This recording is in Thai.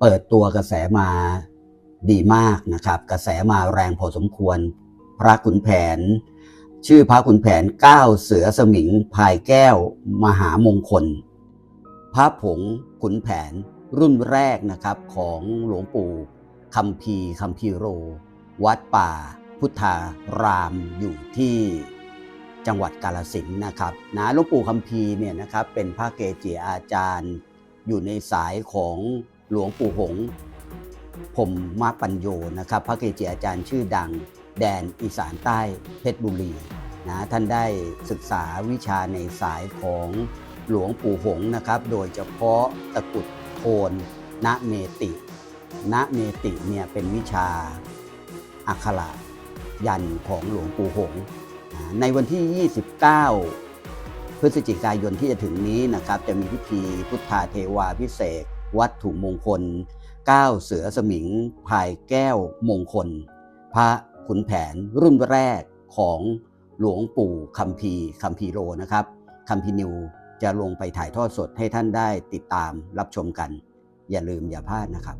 เปิดตัวกระแสมาดีมากนะครับ กระแสมาแรงพอสมควร พระขุนแผน ชื่อพระขุนแผนก้าเสือสมิงพายแก้ว มหามงคล พระผงขุนแผนรุ่นแรกนะครับของหลวงปู่คำพีคำพีโร วัดป่า พุทธารามอยู่ที่จังหวัดกาลสินธุ์นะครับนะหลวงปู่คำพีเนี่ยนะครับเป็นพระเกจิอาจารย์อยู่ในสายของ หลวงปู่หงผมมาปัญโยนะครับ พระเกจิอาจารย์ชื่อดัง แดนอีสานใต้เพชรบุรีนะท่านได้ศึกษาวิชาในสายของหลวงปู่หงนะครับ โดยเฉพาะตะกุดโทนณเมติณเมติเนี่ยเป็นวิชาอักขระยันของหลวงปู่หง ในวันที่ 29 พฤศจิกายนที่จะถึงนี้นะครับ จะมีพิธีพุทธาเทวาพิเศษ วัตถุมงคล9เสือสมิงพายแก้วมงคล พระขุนแผนรุ่นแรกของหลวงปู่คัมภีคัมภีโรนะครับคัมภีนิวจะลงไปถ่ายทอดสดให้ท่านได้ติดตามรับชมกัน อย่าลืมอย่าพลาดนะครับ